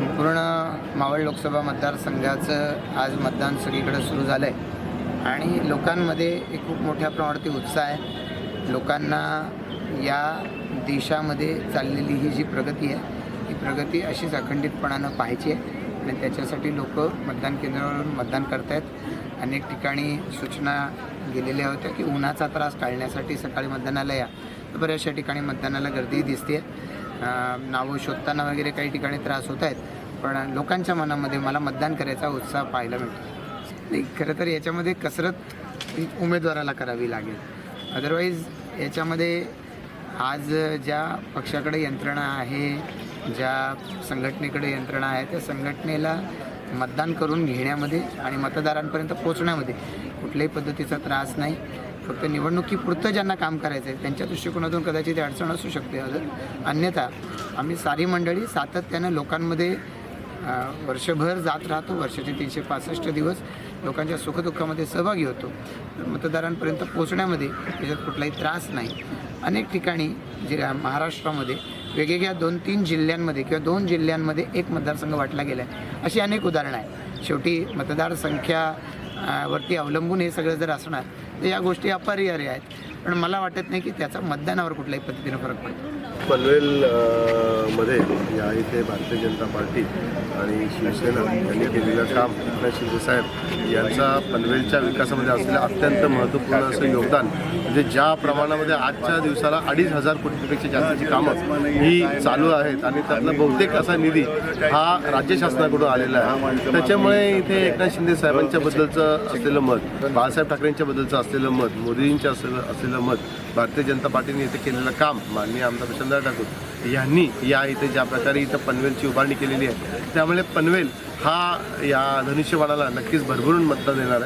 संपूर्ण मावळ लोकसभा मतदारसंघाचं आज मतदान सगळीकडे सुरू झालं आहे आणि लोकांमध्ये एक खूप मोठ्या प्रमाणावरती उत्साह आहे. लोकांना या देशामध्ये चाललेली ही जी प्रगती आहे ही प्रगती अशीच अखंडितपणानं पाहायची आहे. आणि त्याच्यासाठी लोक मतदान केंद्रावरून मतदान करत आहेत अनेक ठिकाणी सूचना गेलेल्या होत्या की उन्हाचा त्रास टाळण्यासाठी सकाळी मतदानाला या. तर बऱ्याचशा ठिकाणी मतदानाला गर्दी दिसते नावं शोधताना वगैरे काही ठिकाणी त्रास होत आहेत पण लोकांच्या मनामध्ये मला मतदान करायचा उत्साह पाहायला मिळतो. नाही खरं तर याच्यामध्ये कसरत उमेदवाराला करावी लागेल. अदरवाईज याच्यामध्ये आज ज्या पक्षाकडे यंत्रणा आहे ज्या संघटनेकडे यंत्रणा आहे त्या संघटनेला मतदान करून घेण्यामध्ये आणि मतदारांपर्यंत पोचण्यामध्ये कुठल्याही पद्धतीचा त्रास नाही. फक्त निवडणुकीपुरतं ज्यांना काम करायचं आहे त्यांच्या दृष्टिकोनातून कदाचित अडचण असू शकते. अजून अन्यथा आम्ही सारी मंडळी सातत्यानं लोकांमध्ये वर्षभर जात राहतो. वर्षाचे तीनशे पासष्ट दिवस लोकांच्या सुखदुःखामध्ये सहभागी होतो. मतदारांपर्यंत पोहोचण्यामध्ये त्याच्यात कुठलाही त्रास नाही. अनेक ठिकाणी जे महाराष्ट्रामध्ये वेगवेगळ्या दोन तीन जिल्ह्यांमध्ये किंवा दोन जिल्ह्यांमध्ये एक मतदारसंघ वाटला गेला आहे अशी अनेक उदाहरणं आहेत. शेवटी मतदारसंख्या वरती अवलंबून हे सगळं जर असणार तर या गोष्टी अपरिहार्य आहेत. पण मला वाटत नाही की त्याचा मतदानावर कुठल्याही पद्धतीनं फरक पडतो. पनवेल मध्ये या इथे भारतीय जनता पार्टी आणि शिवसेना यांनी केलेलं काम एकनाथ यांचा पनवेलच्या विकासामध्ये असलेलं अत्यंत महत्त्वपूर्ण असं योगदान. म्हणजे ज्या प्रमाणामध्ये आजच्या दिवसाला अडीच हजार कोटीपेक्षा जास्तीची कामं ही चालू आहेत आणि त्यातला बहुतेक असा निधी हा राज्य शासनाकडून आलेला आहे. त्याच्यामुळे इथे एकनाथ शिंदे साहेबांच्या बद्दलचं असलेलं मत बाळासाहेब ठाकरेंच्या बद्दलचं असलेलं मत मोदींच्या असलेलं असलेलं मत भारतीय जनता पार्टीने इथे केलेलं काम माननीय आमदार प्रशांतराव ठाकूर यांनी या इथे ज्या प्रकारे इथं पनवेलची उभारणी केलेली आहे त्यामुळे पनवेल हा या धनुष्यबाणाला नक्कीच भरभरून मतदान देणार आहे.